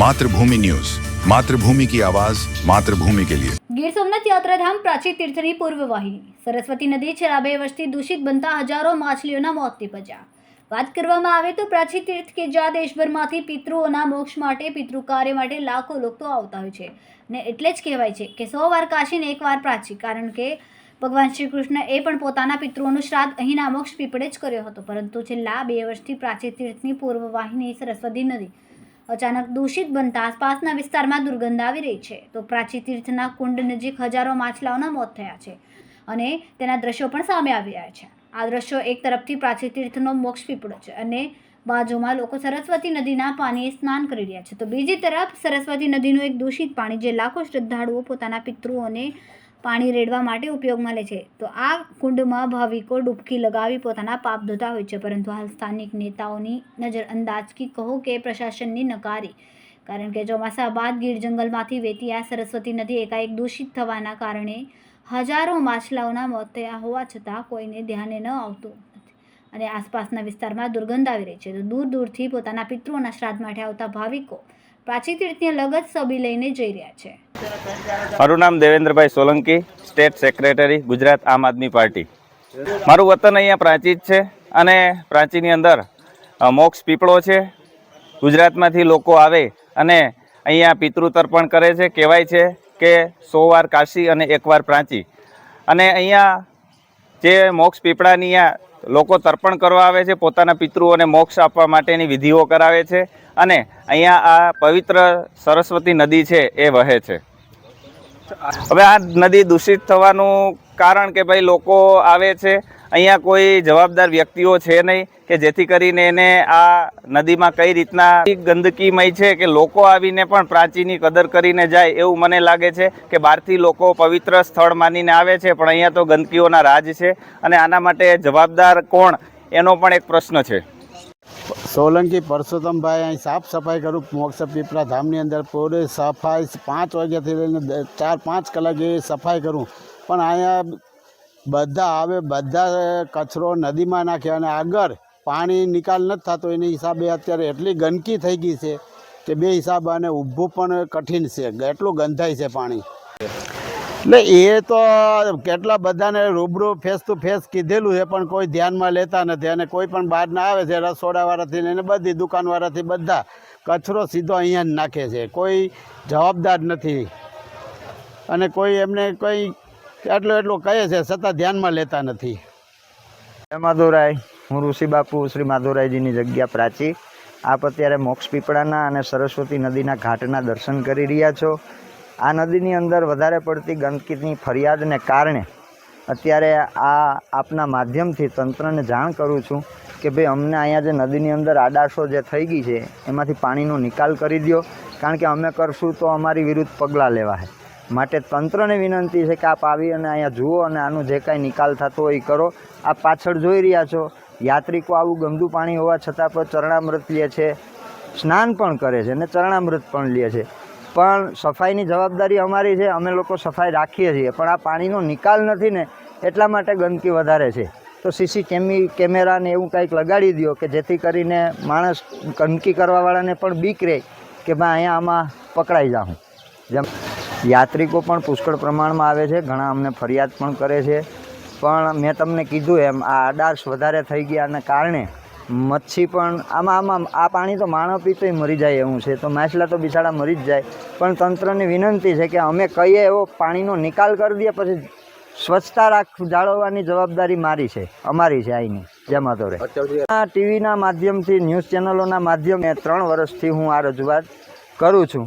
Mathrubhumi news Mathrubhumi કી આવાજ માતૃભૂમિ કે लिए। ગીર સોમનાથ યાત્રાધામ પ્રાચી તીર્થની પૂર્વ વાહિની સરસ્વતી નદી છેલ્લા બે વર્ષથી દૂષિત બનતા હજારો માછલીઓના મોત નિપજ્યા. વાત કરવામાં આવે તો પ્રાચી તીર્થ કે જ્યાં દેશભરમાંથી પિતૃઓના મોક્ષ માટે પિતૃ કાર્ય માટે લાખો લોકો આવતા હોય છે. ને એટલે જ કહેવાય છે કે સો વાર કાશીને એક વાર પ્રાચી, કારણ કે ભગવાન શ્રી કૃષ્ણ એ પણ પોતાના પિતૃઓનું શ્રાદ્ધ અહીંના મોક્ષ પીપળે જ કર્યો હતો. પરંતુ છેલ્લા બે વર્ષથી પ્રાચી તીર્થની પૂર્વવાહિની સરસ્વતી નદી અચાનક દૂષિત બનતા આસપાસના વિસ્તારમાં દુર્ગંધ આવી રહી છે. તો પ્રાચી તીર્થના કુંડ નજીક હજારો માછલાઓના મોત થયા છે અને તેના દ્રશ્યો પણ સામે આવી રહ્યા છે. આ દ્રશ્યો એક તરફથી પ્રાચી તીર્થનો મોક્ષ પીપળો છે અને બાજુમાં લોકો સરસ્વતી નદીના પાણીએ સ્નાન કરી રહ્યા છે. તો બીજી તરફ સરસ્વતી નદીનું એક દૂષિત પાણી, જે લાખો શ્રદ્ધાળુઓ પોતાના પિતૃઓને પાણી રેડવા માટે ઉપયોગમાં લે છે. તો આ કુંડમાં ભાવિકો ડૂબકી લગાવી પોતાના પાપ ધોતા હોય છે. પરંતુ હાલ સ્થાનિક નેતાઓની નજર અંદાજકી કહો કે પ્રશાસનની નકારી. કારણ કે ચોમાસા બાદ ગીર જંગલમાંથી વેતી આ સરસ્વતી નદી એકાએક દૂષિત થવાના કારણે હજારો માછલાઓના મોત થયા હોવા છતાં કોઈને ધ્યાને ન આવતું અને આસપાસના વિસ્તારમાં દુર્ગંધ આવી રહી છે. તો દૂર દૂરથી પોતાના પિતૃઓના શ્રાદ્ધ માટે આવતા ભાવિકો પ્રાચી તીર્થને લગત સબી લઈને જઈ રહ્યા છે. મારું નામ Devendrabhai Solanki state secretary Gujarat Aam Aadmi Party. મારું વતન અહીંયા પ્રાંચી છે અને પ્રાંચીની અંદર મોક્ષ પીપળો છે. ગુજરાતમાંથી લોકો આવે અને અહીંયા પિતૃ તર્પણ કરે છે. કહેવાય છે કે સો વાર કાશી અને એકવાર પ્રાંચી. અને અહીંયા જે મોક્ષ પીપળાની અહીંયા લોકો તર્પણ કરવા આવે છે, પોતાના પિતૃઓને મોક્ષ આપવા માટેની વિધિઓ કરાવે છે અને અહીંયા આ પવિત્ર સરસ્વતી નદી છે એ વહે છે. હવે આ નદી દૂષિત થવાનું કારણ કે ભાઈ લોકો આવે છે, અહીંયા કોઈ જવાબદાર વ્યક્તિઓ છે નહીં કે જેથી કરીને એને આ નદીમાં કઈ રીતના ગંદકીમય છે કે લોકો આવીને પણ પ્રાચીની કદર કરીને જાય એવું મને લાગે છે કે બહારથી લોકો પવિત્ર સ્થળ માનીને આવે છે, પણ અહીંયા તો ગંદકીઓના રાજ છે. અને આના માટે જવાબદાર કોણ? એનો પણ એક પ્રશ્ન છે. સોલંકી પરસોત્તમભાઈ અહીં સાફ સફાઈ કરું. મોક્ષ પીપળા ધામની અંદર પૂરે સફાઈ પાંચ વાગ્યાથી લઈને ચાર પાંચ કલાક કલાકે સફાઈ કરું. પણ અહીંયા બધા આવે, બધા કચરો નદીમાં નાખે અને આગળ પાણી નિકાલ નથી થતો. એની હિસાબે અત્યારે એટલી ગંદકી થઈ ગઈ છે કે બે હિસાબ અને ઊભું પણ કઠિન છે. એટલું ગંધાય છે પાણી. એટલે એ તો કેટલા બધાને રૂબરૂ ફેસ ટુ ફેસ કીધેલું છે, પણ કોઈ ધ્યાનમાં લેતા નથી. અને કોઈ પણ બહાર ના આવે છે, રસોડાવાળાથી ને બધી દુકાનવાળાથી બધા કચરો સીધો અહીંયા જ નાખે છે. કોઈ જવાબદાર નથી. અને કોઈ એમને કંઈ એટલું એટલું કહે છે, છતાં ધ્યાનમાં લેતા નથી. જય માધુરાય. હું ઋષિ બાપુ શ્રી માધુરાયજીની જગ્યા પ્રાચી. આપ અત્યારે મોક્ષ પીપળાના અને સરસ્વતી નદીના ઘાટના દર્શન કરી રહ્યા છો. આ નદીની અંદર વધારે પડતી ગંદકીની ફરિયાદને કારણે અત્યારે આ આપના માધ્યમથી તંત્રને જાણ કરું છું કે ભાઈ, અમને અહીંયા જે નદીની અંદર આડાશો જે થઈ ગઈ છે, એમાંથી પાણીનો નિકાલ કરી દો કારણ કે અમે કરશું તો અમારી વિરુદ્ધ પગલાં લેવાશે. માટે તંત્રને વિનંતી છે કે આપ આવી અને અહીંયા જુઓ અને આનું જે કાંઈ નિકાલ થતો હોય એ કરો. આપ પાછળ જોઈ રહ્યા છો, યાત્રિકો આવું ગંદુ પાણી હોવા છતાં પણ ચરણામૃત લે છે, સ્નાન પણ કરે છે અને ચરણામૃત પણ લે છે. પણ સફાઈની જવાબદારી અમારી છે, અમે લોકો સફાઈ રાખીએ છીએ. પણ આ પાણીનો નિકાલ નથી ને, એટલા માટે ગંદકી વધારે છે. તો સીસી કેમી, કેમેરાને એવું કંઈક લગાડી દો કે જેથી કરીને માણસ ગંદકી કરવાવાળાને પણ બીક રહે કે ભાઈ અહીંયા આમાં પકડાઈ જાઉં. જેમ યાત્રિકો પણ પુષ્કળ પ્રમાણમાં આવે છે, ઘણા અમને ફરિયાદ પણ કરે છે. પણ મેં તમને કીધું એમ, આ આડાશ વધારે થઈ ગયાને કારણે મચ્છી પણ આમાં આમાં આ પાણી તો માણસ પીતોય મરી જાય એવું છે. તો માછલા તો બિચારા મરી જ જાય. પણ તંત્રની વિનંતી છે કે અમે કહીએ એવો પાણીનો નિકાલ કરી દઈએ પછી સ્વચ્છતા રાખ જાળવવાની જવાબદારી મારી છે અમારી છે આઈની જેમાં આ ટીવીના માધ્યમથી ન્યૂઝ ચેનલોના માધ્યમે ત્રણ વર્ષથી હું આ રજૂઆત કરું છું.